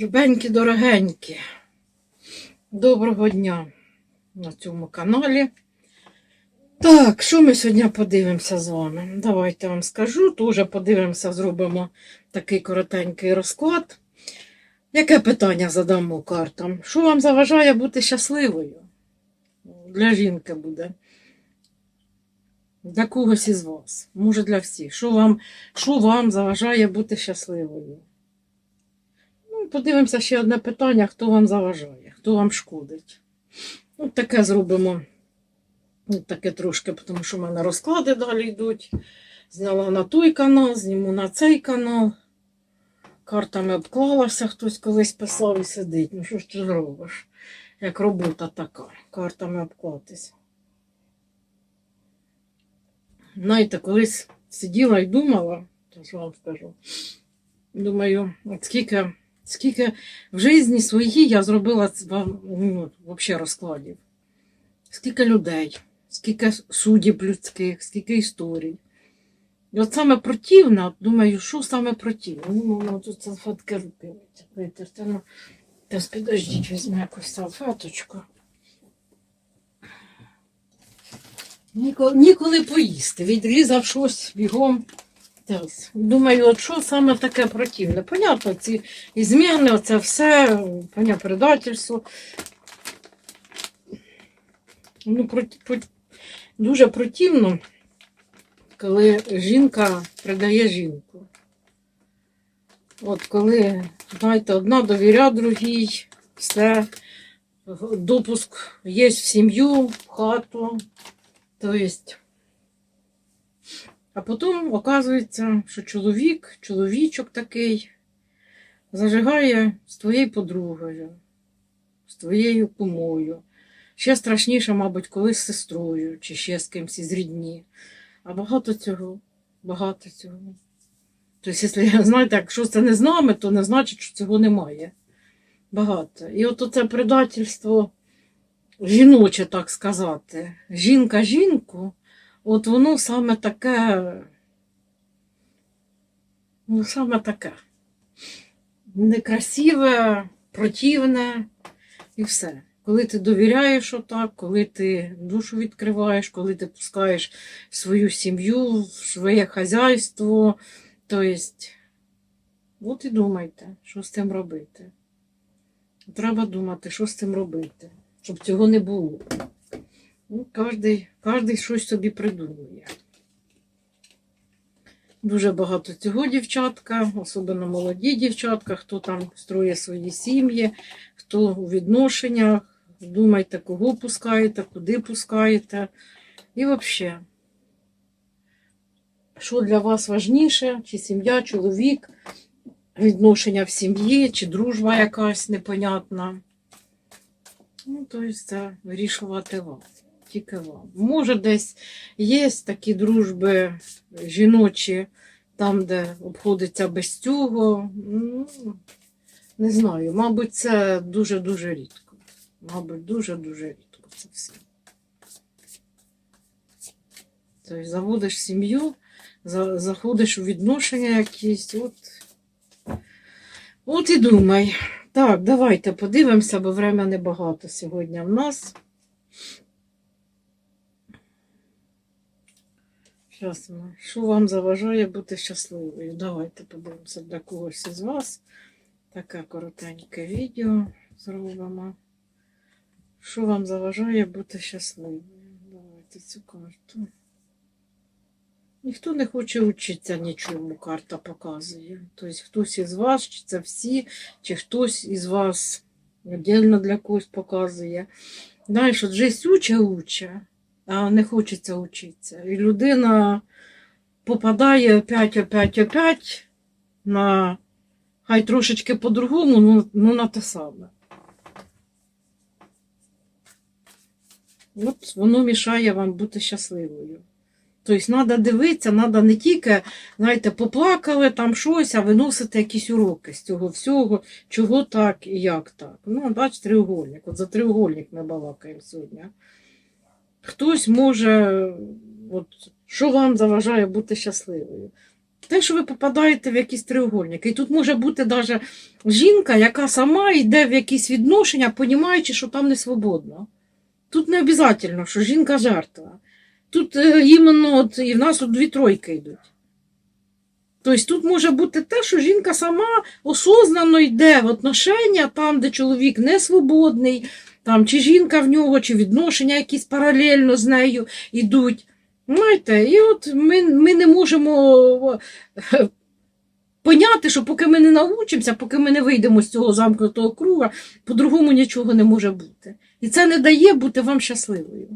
Любенькі, дорогенькі, доброго дня на цьому каналі. Так, що ми сьогодні подивимося з вами? Давайте вам скажу, теж подивимося, зробимо такий коротенький розклад. Яке питання задамо картам? Що вам заважає бути щасливою? Для жінки буде. Для когось із вас. Може для всіх. Що вам, що вам заважає бути щасливою? Подивимося ще одне питання: хто вам заважає, хто вам шкодить. Ну, таке зробимо. Ну, таке трошки, тому що в мене розклади далі йдуть. Зняла на той канал, зніму на цей канал. Картами обклалася, хтось колись писав і сидить. Ну що ж ти зробиш? Як робота така, картами обклатись. Знаєте, колись сиділа і думала, то ж вам скажу. Думаю, от скільки, скільки в житті своїй я зробила ну, взагалі розкладів. Скільки людей, скільки суддів людських, скільки історій. І от саме противне, думаю, що саме противне? Ну, ну тут салфетки руки витерти. Ну, підождіть, візьму якусь салфеточку. Ніколи, ніколи поїсти. Відрізав щось бігом. Тес. Думаю, от що саме таке противне? Понятно, ці зміни, оце все, понятно, предательство. Ну, проти, проти, дуже противно, коли жінка предає жінку. От коли, знаєте, одна довіря другій, все, допуск є в сім'ю, в хату. То есть. А потім оказується, що чоловік, чоловічок такий, зажигає з твоєю подругою, з твоєю кумою. Ще страшніше, мабуть, колись з сестрою чи ще з кимсь із рідні. А багато цього, багато цього. Тобто, якщо, знаєте, якщо це не з нами, то не значить, що цього немає. Багато. І от це предательство жіноче, так сказати, жінка жінку, от воно саме таке, ну, саме таке. Некрасиве, противне і все. Коли ти довіряєш отак, коли ти душу відкриваєш, коли ти пускаєш свою сім'ю, своє хазяйство, то есть, от і думайте, що з цим робити. Треба думати, що з цим робити, щоб цього не було. Ну, кожний, кожний щось собі придумує. Дуже багато цього дівчатка, особливо молоді дівчатка, хто там строє свої сім'ї, хто у відношеннях. Думайте, кого пускаєте, куди пускаєте. І взагалі, що для вас важніше, чи сім'я, чоловік, відношення в сім'ї, чи дружба якась непонятна. Ну, тобто це вирішувати вам, тільки вам. Може, десь є такі дружби жіночі, там, де обходиться без цього. Ну, не знаю, мабуть, це дуже-дуже рідко. Мабуть, дуже-дуже рідко це все. Тобто заводиш сім'ю, заходиш у відношення якісь, от. От і думай. Так, давайте подивимося, бо время небагато сьогодні в нас. Щас. Що вам заважає бути щасливою? Давайте подивимося для когось із вас. Таке коротеньке відео зробимо. Що вам заважає бути щасливою? Давайте цю карту. Ніхто не хоче вчитися нічому, карта показує. Тобто хтось із вас, чи це всі, чи хтось із вас віддільно для когось показує. Знаєш, от життя уче уче, не хочеться вчитися. І людина попадає опять, опять, опять на хай трошечки по-другому, ну, ну на те саме. От воно мішає вам бути щасливою. Тобто треба дивитися, треба не тільки, знаєте, поплакали там щось, а виносити якісь уроки з цього всього, чого так і як так. Ну, бач, треугольник. От за треугольник ми балакаємо сьогодні. Хтось може, от, що вам заважає бути щасливою? те, що ви попадаєте в якісь треугольники. І тут може бути навіть жінка, яка сама йде в якісь відношення, понімаючи, що там не свободно. Тут не обов'язково, що жінка жертва. Тут е, іменно от, і в нас от дві тройки йдуть. Тобто тут може бути те, що жінка сама осознано йде в отношення там, де чоловік не свободний, там, чи жінка в нього, чи відношення якісь паралельно з нею йдуть. Знаєте, і от ми, ми не можемо поняти, що поки ми не навчимося, поки ми не вийдемо з цього замкнутого круга, по-другому нічого не може бути. І це не дає бути вам щасливою.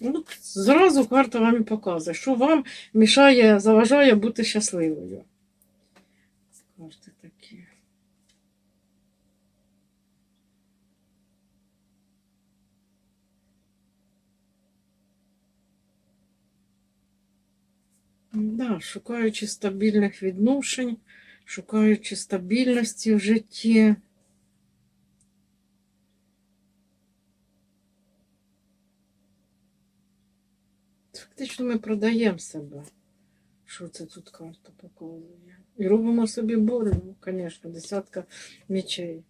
От зразу карта вам і показує, що вам мішає, заважає бути щасливою. Карти такі. Да, шукаючи стабільних відношень, шукаючи стабільності в житті. Фактично ми продаємо себе. Що це тут карта показує? І робимо собі больно, звісно, десятка мечей.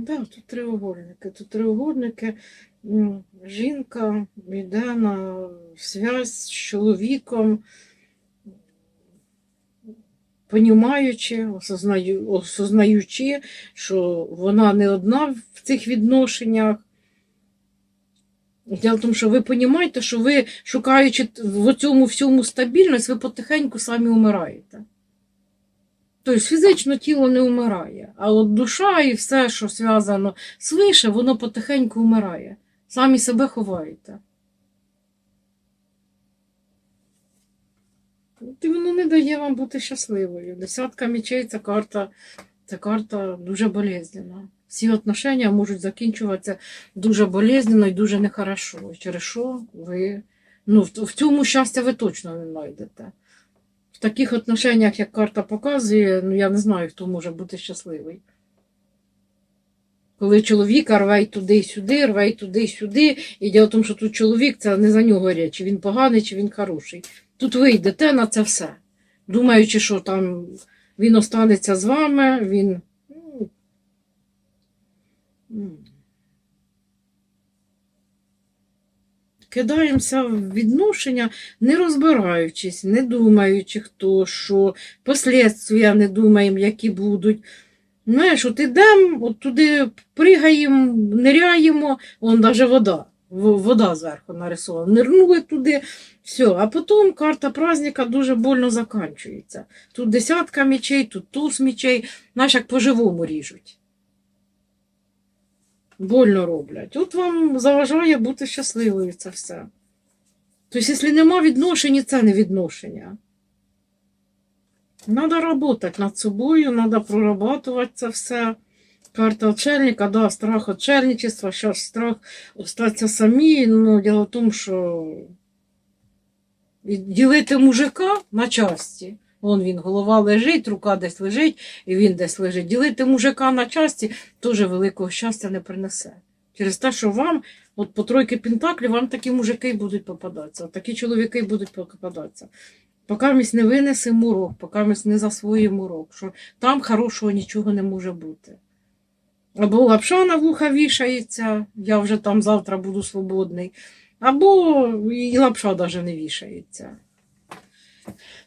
Да, тут треугольники. Тут треугольники. Жінка йде на связь з чоловіком, понімаючи, осознаю, осознаючи, що вона не одна в цих відношеннях. Діло в тому, що ви розумієте, що ви, шукаючи в цьому всьому стабільність, ви потихеньку самі вмираєте. Тобто фізично тіло не вмирає, а от душа і все, що зв'язано свише, воно потихеньку вмирає. Самі себе ховаєте. І воно не дає вам бути щасливою. Десятка мечей це карта, це карта дуже болезненна. Всі отношення можуть закінчуватися дуже болезненно і дуже нехорошо. Через що ви ну, в цьому щастя ви точно не знайдете. Таких отношеннях, як карта показує, ну я не знаю, хто може бути щасливий. Коли чоловіка рве туди-сюди, рве туди-сюди. І діло в тому, що тут чоловік це не за нього річ, чи він поганий, чи він хороший. Тут ви йдете на це все. Думаючи, що там він останеться з вами, він. ну, м. Кидаємося в відношення, не розбираючись, не думаючи, хто що, послідствия не думаємо, які будуть. Знаєш, от ідемо, от туди пригаємо, ниряємо, вон навіть вода. Вода зверху нарисована. Нирнули туди, все. А потім карта праздника дуже больно закінчується. Тут десятка мечей, тут туз мечей, знаєш, як по-живому ріжуть. Больно роблять. От вам заважає бути щасливою це все. Тобто, якщо нема відношень, це не відношення. Надо работать над собою, надо прорабатывать це все. Карта отшельника, да, страх отшельничества, зараз страх остатися самі. Ну, діло в тому, що ділити мужика на часті. Вон він, голова лежить, рука десь лежить, і він десь лежить. Ділити мужика на часті теж великого щастя не принесе. Через те, що вам, от по тройки пентаклів, вам такі мужики будуть попадатися, такі чоловіки будуть попадатися. Поки ми не винесемо урок, поки ми не засвоїмо урок, що там хорошого нічого не може бути. Або лапша на вуха вішається, я вже там завтра буду свободний, або і лапша навіть не вішається.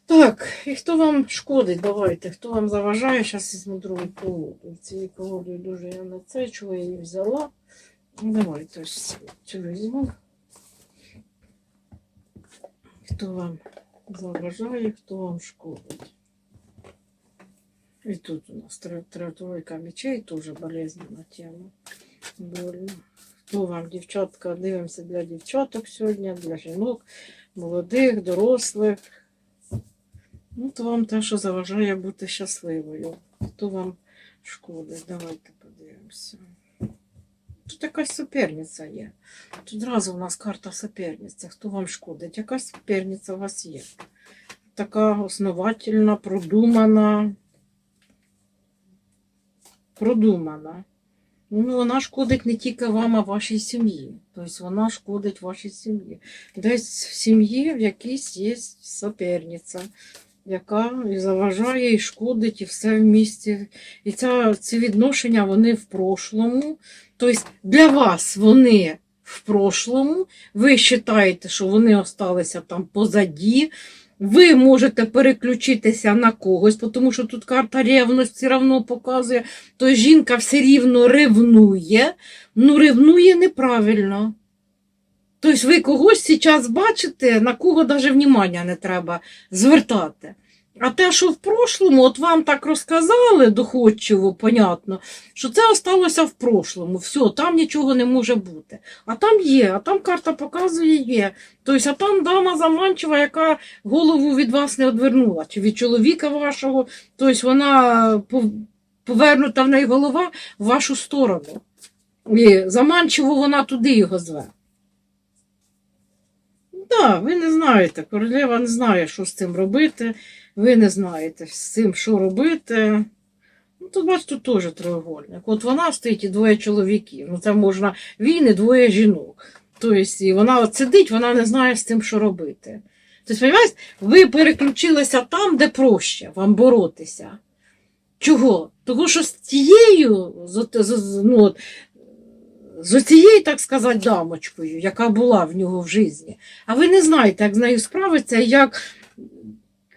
Так, і хто вам шкодить, давайте, хто вам заважає, зараз візьму другу колоду. Цією колодою дуже я на це, чого я її взяла. Ну, Давайте ось цю візьму. Хто вам заважає, хто вам шкодить. І тут у нас тро- тро- тройка мечей, теж болезненна тема. Больно. Хто вам, дівчатка, дивимося для дівчаток сьогодні, для жінок, молодих, дорослих. Ну, то вам те, що заважає бути щасливою. Хто вам шкодить? Давайте подивимося. Тут якась суперниця є. Тут одразу у нас карта суперниця. Хто вам шкодить? Якась суперниця у вас є. Така основательна, продумана. Продумана. Ну, вона шкодить не тільки вам, а вашій сім'ї. Тобто вона шкодить вашій сім'ї. Десь в сім'ї в якійсь є соперниця, яка і заважає, і шкодить, і все в місті. І ця, ці відношення вони в прошлому. Тобто для вас вони в прошлому. Ви вважаєте, що вони осталися там позаді. Ви можете переключитися на когось, тому що тут карта ревності равно показує, то жінка все рівно ревнує, ну ревнує неправильно. Тобто ви когось зараз бачите, на кого навіть внимання не треба звертати. А те, що в прошлому, от вам так розказали доходчиво, понятно, що це осталося в прошлому. Все, там нічого не може бути. А там є, а там карта показує є. Тобто, а там дама заманчива, яка голову від вас не одвернула, чи від чоловіка вашого, тобто вона повернута в неї голова в вашу сторону. І заманчиво вона туди його зве. Так, ви не знаєте, королева не знає, що з цим робити. Ви не знаєте з цим, що робити. Ну, тут, бачите, теж треугольник. От вона стоїть і двоє чоловіків. Ну, це можна він і двоє жінок. Тобто, і вона от сидить, вона не знає з цим, що робити. Тобто, розумієте, ви переключилися там, де проще вам боротися. Чого? Тому що з тією, ну, з оцією, так сказати, дамочкою, яка була в нього в житті, а ви не знаєте, як з нею справитися, і як,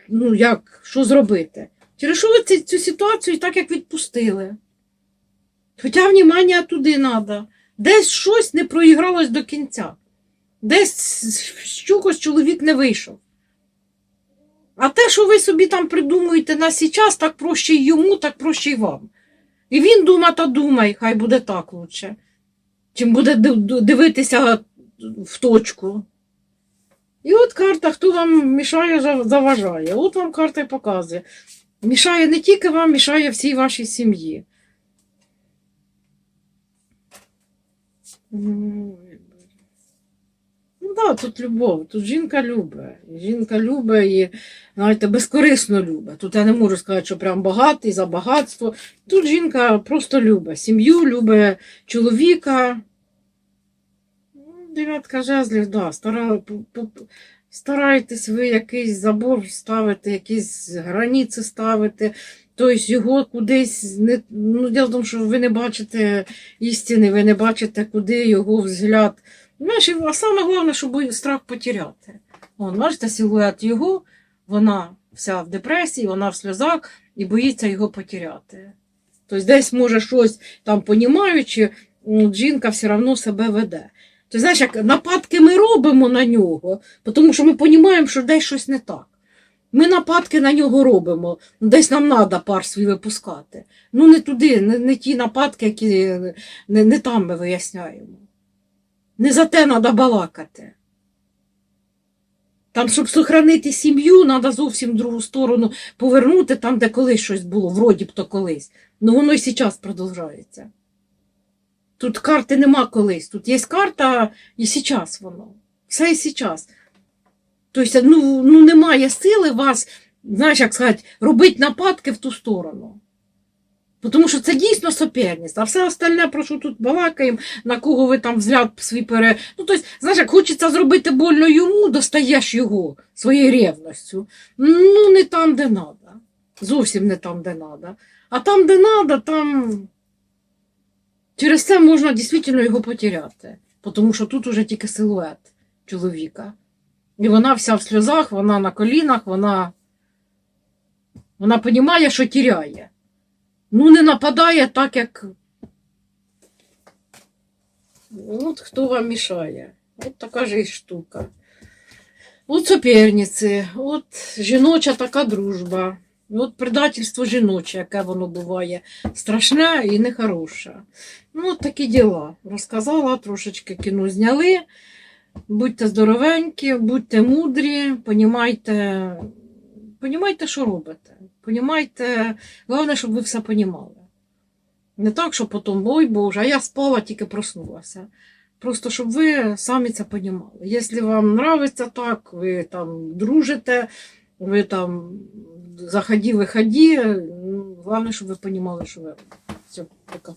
ну, як, що зробити. Через ці- цю ситуацію так як відпустили? Хоча внимання туди треба. Десь щось не проігралось до кінця. Десь чогось чоловік не вийшов. А те, що ви собі там придумуєте на сейчас, так проще й йому, так проще й вам. І він дума та думай, хай буде так лучше. Чим буде ди- ди- дивитися в точку. І от карта, хто вам мішає, заважає. От вам карта і показує. Мішає не тільки вам, мішає всій вашій сім'ї. Тут любов, тут жінка любить. Жінка любить і, знаєте, безкорисно любить. Тут я не можу сказати, що прям багатий за багатство. Тут жінка просто любить сім'ю, любить чоловіка. Ну, Дев'ятка жезлів, да, стара, старайтесь ви якийсь забор ставити, якісь границі ставити. Тобто його кудись не. Ну, діло в тому, що ви не бачите істини, ви не бачите, куди його взгляд. Знаєш, а саме головне, щоб страх потеряти. Вон, бачите, силует його, вона вся в депресії, вона в сльозах і боїться його потеряти. Тобто десь може щось там понімаючи, жінка все одно себе веде. Ти знаєш, як нападки ми робимо на нього, тому що ми розуміємо, що десь щось не так. Ми нападки на нього робимо, ну, десь нам треба пар свій випускати. Ну не туди, не, не ті нападки, які не, не там ми виясняємо. Не за те треба балакати. Там, щоб сохранити сім'ю, треба зовсім другу сторону повернути там, де колись щось було, вроді б то колись. Ну воно і зараз продовжується. Тут карти нема колись. Тут є карта і зараз воно. Все і зараз. Тобто, ну, ну немає сили вас, знаєш, як сказати, робити нападки в ту сторону. Тому що це дійсно соперність, а все остальне, про що тут балакаємо, на кого ви там взгляд свій пере. Ну, тобто, знаєш, як хочеться зробити больно йому, достаєш його своєю ревністю. Ну, не там, де треба. Зовсім не там, де треба. А там, де треба, там через це можна дійсно його потеряти. Тому що тут уже тільки силует чоловіка. І вона вся в сльозах, вона на колінах, вона, вона розуміє, що тіряє. Ну, не нападає так, як. От хто вам мішає. От така ж і штука. От суперниці, от жіноча така дружба. От предательство жіноче, яке воно буває, страшне і нехороше. Ну, от такі діла. Розказала, трошечки кіно зняли. Будьте здоровенькі, будьте мудрі, понімайте, понімайте, що робите. Понімайте, головне, щоб ви все понімали. Не так, що потім, ой Боже, а я спала, тільки проснулася. Просто щоб ви самі це понімали. Якщо вам нравиться так, ви там дружите, ви там заході, виході, ну, головне, щоб ви понімали, що ви робите. Все, пока.